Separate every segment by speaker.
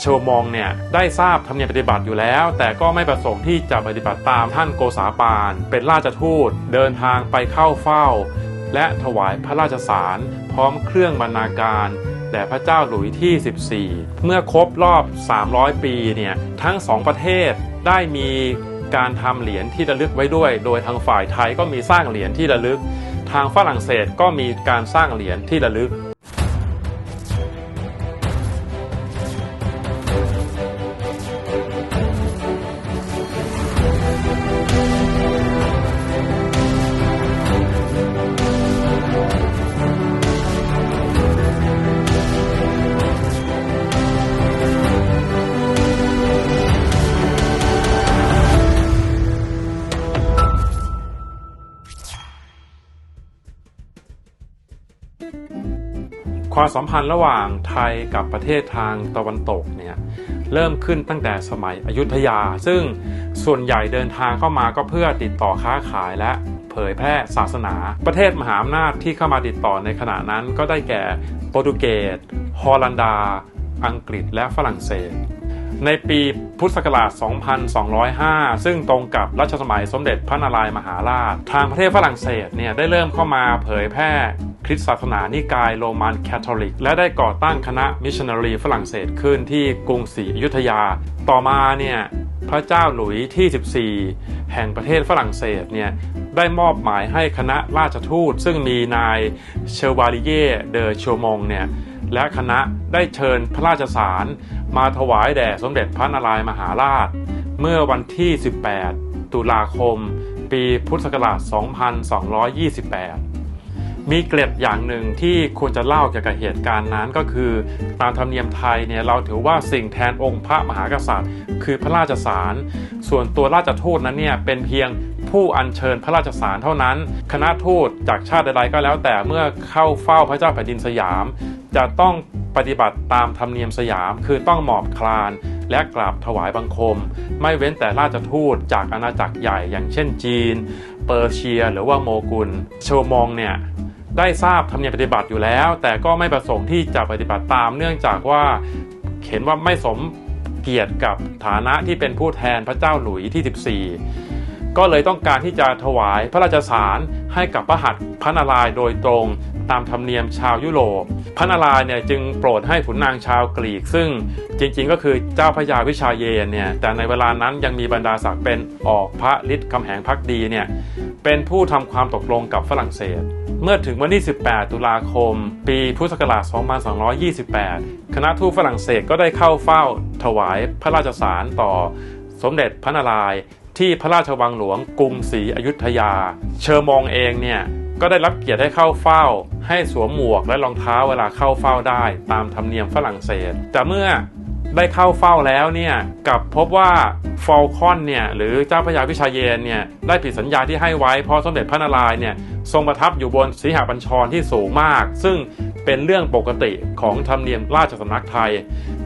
Speaker 1: โชมองเนี่ยได้ทราบธรรมเนียมปฏิบัติอยู่แล้ว แต่ก็ไม่ประสงค์ที่จะปฏิบัติตามท่านโกษาปาน เป็นราชทูต เดินทางไปเข้าเฝ้า และถวายพระราชสาร พร้อมเครื่องบรรณาการแด่พระเจ้าหลุยที่ 14 เมื่อครบรอบ 300 ปีเนี่ยทั้งสองประเทศได้มีการทำเหรียญที่ระลึกไว้ด้วย โดยทางฝ่ายไทยก็มีสร้างเหรียญที่ระลึก ทางฝรั่งเศสก็มีการสร้างเหรียญที่ระลึก ความสัมพันธ์ระหว่างไทยกับประเทศทางตะวันตกเนี่ยเริ่มขึ้นตั้งแต่สมัยอยุธยา ซึ่งส่วนใหญ่เดินทางเข้ามาก็เพื่อติดต่อค้าขายและเผยแพร่ศาสนา ประเทศมหาอำนาจที่เข้ามาติดต่อในขณะนั้นก็ได้แก่โปรตุเกส ฮอลันดา อังกฤษและฝรั่งเศส ในปีพุทธศักราช 2205 ซึ่งตรงกับรัชสมัยสมเด็จพระนารายมหาราช ทางประเทศฝรั่งเศสเนี่ยได้เริ่มเข้ามาเผยแพร่คริสตศาสนานิกายโรมันแคทอลิก และได้ก่อตั้งคณะมิชชันนารีฝรั่งเศสขึ้นที่กรุงศรีอยุธยา ต่อมาเนี่ยพระเจ้าหลุยที่ 14 แห่งประเทศฝรั่งเศสเนี่ยได้มอบหมายให้คณะราชทูต ซึ่งมีนายเชวาลิเย่เดอโชมงเนี่ย และคณะได้เชิญพระราชสารมาถวายแด่สมเด็จพระนารายมหาราช เมื่อวันที่ 18 ตุลาคม ปีพุทธศักราช 2228 มีเกร็ดอย่างหนึ่งที่ควรจะเล่าเกี่ยวกับเหตุการณ์นั้นก็คือ ตามธรรมเนียมไทยเนี่ยเราถือว่าสิ่งแทนองค์พระมหากษัตริย์ คือพระราชสาร ส่วนตัวราชทูตนั้นเนี่ยเป็นเพียงผู้อัญเชิญพระราชสารเท่านั้น คณะทูตจากชาติใดๆก็แล้วแต่เมื่อเข้าเฝ้าพระเจ้าแผ่นดินสยาม จะต้องปฏิบัติตามธรรมเนียมสยาม คือต้องหมอบคลานและกราบถวายบังคม ไม่เว้นแต่ราชทูตจากอาณาจักรใหญ่อย่างเช่นจีน เปอร์เซีย หรือว่าโมกุลโชมองเนี่ยได้ทราบธรรมเนียมปฏิบัติอยู่แล้ว แต่ก็ไม่ประสงค์ที่จะปฏิบัติตามเนื่องจากว่าเห็นว่าไม่สมเกียรติกับฐานะที่เป็นผู้แทนพระเจ้าหลุยที่ 14 ก็เลยต้องการที่จะถวายพระราชสารให้กับพระหัตถ์พระนารายณ์โดยตรง ตามธรรมเนียมชาวยุโรป พระนารายณ์เนี่ยจึงโปรดให้ขุนนางชาวกรีก ซึ่งจริงๆก็คือเจ้าพระยาวิชาเยนเนี่ยแต่ในเวลานั้นยังมีบรรดาศักดิ์เป็นออกพระฤทธิ์คำแหงพักดีเนี่ยเป็นผู้ทำความตกลงกับฝรั่งเศส เมื่อถึงวันที่ 18 ตุลาคม ปีพุทธศักราช 2228 คณะทูตฝรั่งเศสก็ได้เข้าเฝ้าถวายพระราชสารต่อสมเด็จพระนารายณ์ที่พระราชวังหลวงกรุงศรีอยุธยา เชอร์มองเองเนี่ย ก็ได้รับเกียรติให้เข้าเฝ้า ให้สวมหมวกและรองเท้าเวลาเข้าเฝ้าได้ ตามธรรมเนียมฝรั่งเศส แต่เมื่อ ได้เข้าเฝ้าแล้วเนี่ยกับพบว่าฟอลคอนเนี่ยหรือเจ้าพระยาวิชาเยนเนี่ยได้ผิดสัญญาที่ให้ไว้เพราะสมเด็จพระนารายณ์เนี่ยทรงประทับอยู่บนสีหบัญชรที่สูงมาก ซึ่งเป็นเรื่องปกติของธรรมเนียมราชสำนักไทย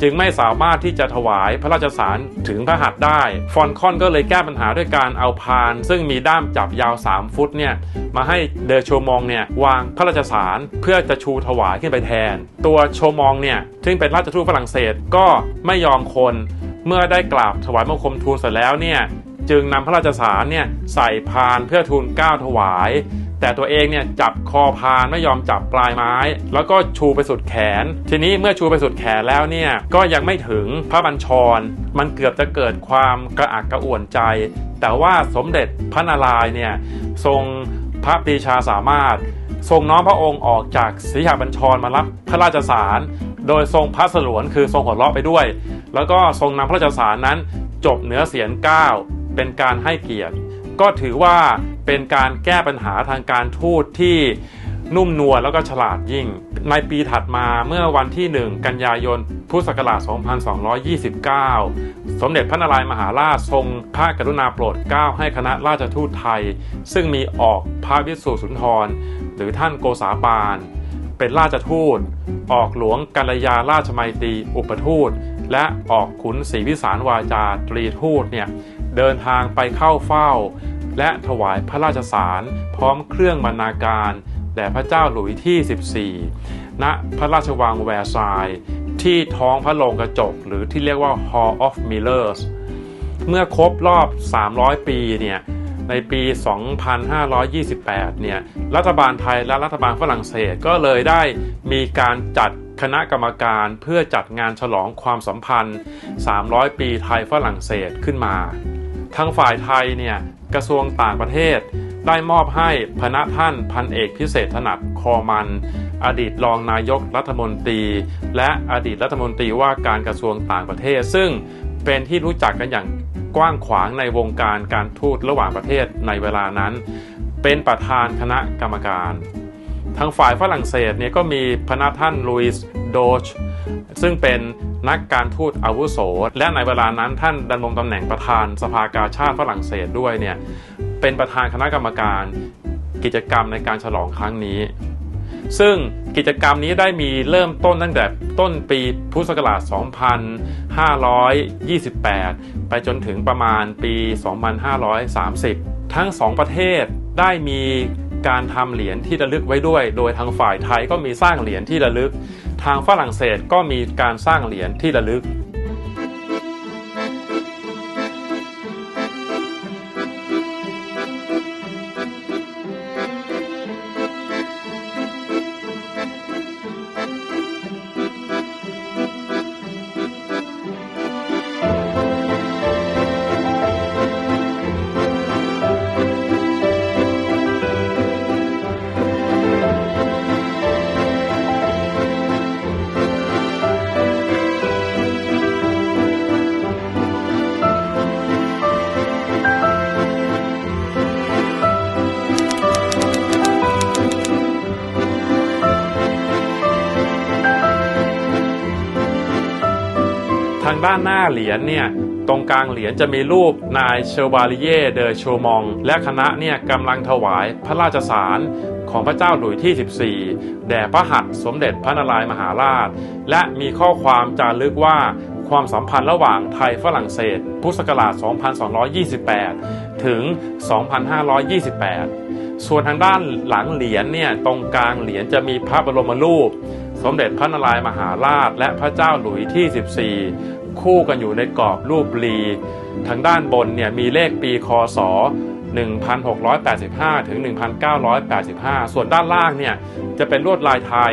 Speaker 1: จึงไม่สามารถที่จะถวายพระราชสารถึงพระหัตถ์ได้ ฟอนคอนก็เลยแก้ปัญหาด้วยการเอาพาน ซึ่งมีด้ามจับยาว 3 ฟุตเนี่ยมาให้เดอโชมองเนี่ยวางพระราชสารเพื่อจะชูถวายขึ้นไปแทน ตัวโชมองเนี่ยซึ่งเป็นราชทูตฝรั่งเศสก็ไม่ยอมคน เมื่อได้กราบถวายบังคมทูลเสร็จแล้วเนี่ยจึงนำพระราชสารเนี่ยใส่พานเพื่อทูลก้าวถวาย แต่ตัวเองเนี่ยจับคอพานไม่ยอมจับปลายไม้ แล้วก็ชูไปสุดแขน ทีนี้เมื่อชูไปสุดแขนแล้วเนี่ยก็ยังไม่ถึงพระบัญชร มันเกือบจะเกิดความกระอักกระอ่วนใจ แต่ว่าสมเด็จพระนารายณ์เนี่ยทรงพระปรีชาสามารถทรงน้อมพระองค์ออกจากสีหบัญชรมารับพระราชสาร โดยทรงพระสลวนคือทรงหัวเราะไปด้วย แล้วก็ทรงนำพระราชสารนั้นจบเหนือเสียงก้าวเป็นการให้เกียรติ ก็ถือว่าเป็นการแก้ปัญหาทางการทูตที่นุ่มนวลแล้วก็ฉลาดยิ่ง ในปีถัดมาเมื่อวันที่ 1 กันยายน พุทธศักราช 2229 สมเด็จพระนารายณ์มหาราชทรงพระกรุณาโปรดเกล้าให้คณะราชทูตไทย ซึ่งมีออกพระวิสุสุนทร หรือท่านโกษาปาน เป็นราชทูต ออกหลวงกัลยาราชมัยตรีอุปทูต และออกขุนศรีวิสารวาจาตรีทูตเนี่ยเดินทางไปเข้าเฝ้า และถวายพระราชสารพร้อมเครื่องบรรณาการแด่พระเจ้าหลุยที่ 14 ณ พระราชวังแวร์ซายที่ท้องพระโรงกระจก หรือที่เรียกว่า Hall of Mirrors เมื่อครบรอบ 300 ปีเนี่ย ในปี 2528 เนี่ย รัฐบาลไทยและรัฐบาลฝรั่งเศสก็เลยได้มีการจัดคณะกรรมการเพื่อจัดงานฉลองความสัมพันธ์ 300 ปีไทยฝรั่งเศสขึ้นมา ทางฝ่ายไทยเนี่ยกระทรวงต่างประเทศ ได้มอบให้พระท่านพันเอกพิเศษถนัดคอมัน อดีตรองนายกรัฐมนตรี และอดีตรัฐมนตรีว่าการกระทรวงต่างประเทศ ซึ่งเป็นที่รู้จักกันอย่าง กว้างขวางในวงการการทูตระหว่างประเทศในเวลานั้น เป็นประธานคณะกรรมการ ทางฝ่ายฝรั่งเศสเนี่ยก็มีพระท่านลุยส์โดชซึ่งเป็นนักการทูตอาวุโส และในเวลานั้นท่านดำรงตำแหน่งประธานสภากาชาติฝรั่งเศสด้วยเนี่ยเป็นประธานคณะกรรมการกิจกรรมในการฉลองครั้งนี้ ซึ่งกิจกรรมนี้ได้มีเริ่มต้นตั้งแต่ต้นปีพุทธศักราช 2528 ไปจนถึงประมาณปี 2530 ทั้งสองประเทศได้มีการทำเหรียญที่ระลึกไว้ด้วย โดยทางฝ่ายไทยก็มีสร้างเหรียญที่ระลึก ทางฝรั่งเศสก็มีการสร้างเหรียญที่ระลึกางด้านหน้าเหรียญเนี่ยตรงกลางเหรียญจะมีรูปนายเชวาลิเย่เดอโชมอง และคณะเนี่ยกำลังถวายพระราชสารของพระเจ้าหลุยที่ 14 แด่พระหัตถ์สมเด็จพระนารายมหาราช และมีข้อความจารึกว่าความสัมพันธ์ระหว่างไทยฝรั่งเศส พุทธศักราช 2228 ถึง 2528 ส่วนทางด้านหลังเหรียญเนี่ยตรงกลางเหรียญจะมีพระบรมรูป สมเด็จพระนารายมหาราช และพระเจ้าหลุยที่ 14 คู่กันอยู่ในกรอบรูปรี ทางด้านบนเนี่ยมีเลขปีคศ 1685 ถึง 1985 ส่วนด้านล่างเนี่ยจะเป็นลวดลายไทย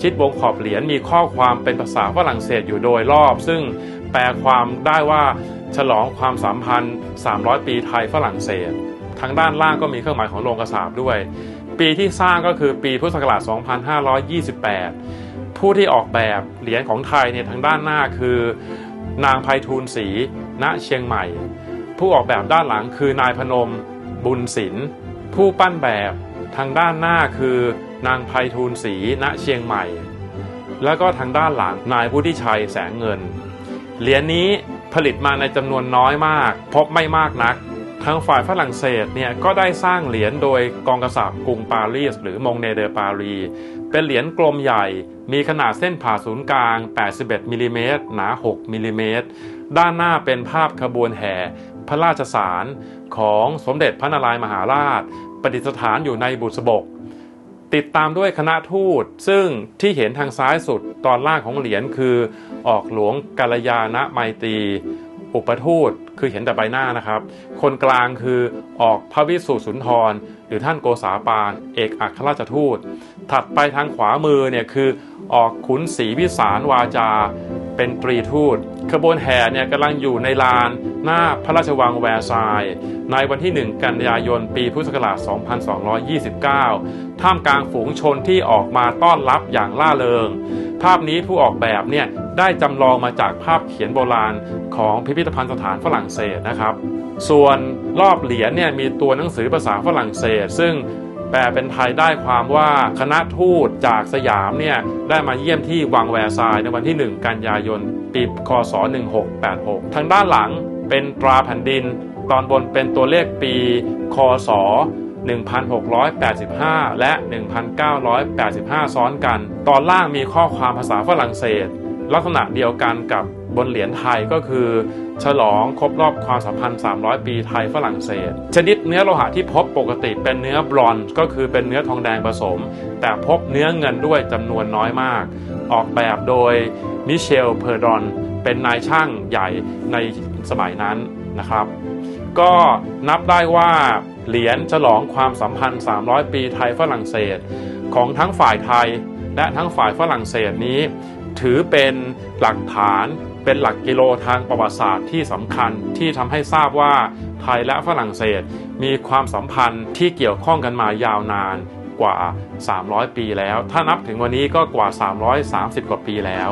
Speaker 1: ชิดวงขอบเหรียญมีข้อความเป็นภาษาฝรั่งเศสอยู่โดยรอบ ซึ่งแปลความได้ว่าฉลองความสัมพันธ์ 300 ปีไทยฝรั่งเศส ทางด้านล่างก็มีเครื่องหมายของโรงกระสาบด้วย ปีที่สร้างก็คือปีพุทธศักราช 2528 ผู้ที่ออกแบบเหรียญของไทยเนี่ยทางด้านหน้าคือ นางไพฑูรย์ศรีณเชียงใหม่ ผู้ออกแบบด้านหลังคือนายพนม บุญศิลป์ผู้ปั้นแบบทางด้านหน้าคือนางไพฑูรย์ศรีณเชียงใหม่ แล้วก็ทางด้านหลังนายวุฒิชัยแสงเงิน เหรียญนี้ผลิตมาในจำนวนน้อยมาก พบไม่มากนัก ทางฝ่ายฝรั่งเศสเนี่ยก็ได้สร้างเหรียญโดยกองกษัตริย์กรุงปารีส หรือมงเนเดอปารี เป็นเหรียญกลมใหญ่ มีขนาดเส้นผ่าศูนย์กลาง 81มิลลิเมตรหนา 6มิลลิเมตรด้านหน้าเป็นภาพขบวนแห่ พระราชสารของสมเด็จพระนารายมหาราช ประดิษฐานอยู่ในบุษบก ติดตามด้วยคณะทูต ซึ่งที่เห็นทางซ้ายสุดตอนล่างของเหรียญคือ ออกหลวงกาลยาณไมตรี อุปทูตคือเห็นแต่ใบหน้านะครับ คนกลางคือออกพระวิสุทธิสุนทร หรือท่านโกษาปาน เอกอัครราชทูต ถัดไปทางขวามือเนี่ยคือ ออกขุนศรีวิสารวาจา เป็นตรีทูตขบวนแห่เนี่ยกำลังอยู่ในลานหน้าพระราชวังแวร์ซายในวันที่ 1 กันยายน ปีพุทธศักราช 2229 ท่ามกลางฝูงชนที่ออกมาต้อนรับอย่างล่าเริง ภาพนี้ผู้ออกแบบเนี่ยได้จำลองมาจากภาพเขียนโบราณของพิพิธภัณฑ์สถานฝรั่งเศสนะครับ ส่วนรอบเหรียญเนี่ยมีตัวหนังสือภาษาฝรั่งเศส ซึ่ง แปลเป็นไทยได้ความว่าคณะทูตจากสยามเนี่ยได้มาเยี่ยมที่วังแวร์ซายในวันที่ 1 กันยายน ปีคศ 1686 ทางด้านหลังเป็นตราแผ่นดิน ตอนบนเป็นตัวเลขปี คศ 1685 และ 1985 ซ้อนกัน ตอนล่างมีข้อความภาษาฝรั่งเศส ลักษณะเดียวกันกับ บนเหรียญไทยก็คือ ฉลองครบรอบความสัมพันธ์ 300 ปีไทยฝรั่งเศส ชนิดเนื้อโลหะที่พบปกติเป็นเนื้อบรอนซ์ก็คือเป็นเนื้อทองแดงผสม แต่พบเนื้อเงินด้วยจำนวนน้อยมาก ออกแบบโดยมิเชลเพอร์ดอนเป็นนายช่างใหญ่ในสมัยนั้นนะครับ ก็นับได้ว่าเหรียญฉลองความสัมพันธ์ 300 ปีไทยฝรั่งเศส ของทั้งฝ่ายไทยและทั้งฝ่ายฝรั่งเศสนี้ ถือเป็นหลักฐาน เป็นหลักกิโลทางประวัติศาสตร์ที่สำคัญที่ทำให้ทราบว่าไทยและฝรั่งเศสมีความสัมพันธ์ที่เกี่ยวข้องกันมายาวนานกว่า 300 ปีแล้ว ถ้านับถึงวันนี้ก็กว่า 330 กว่าปีแล้ว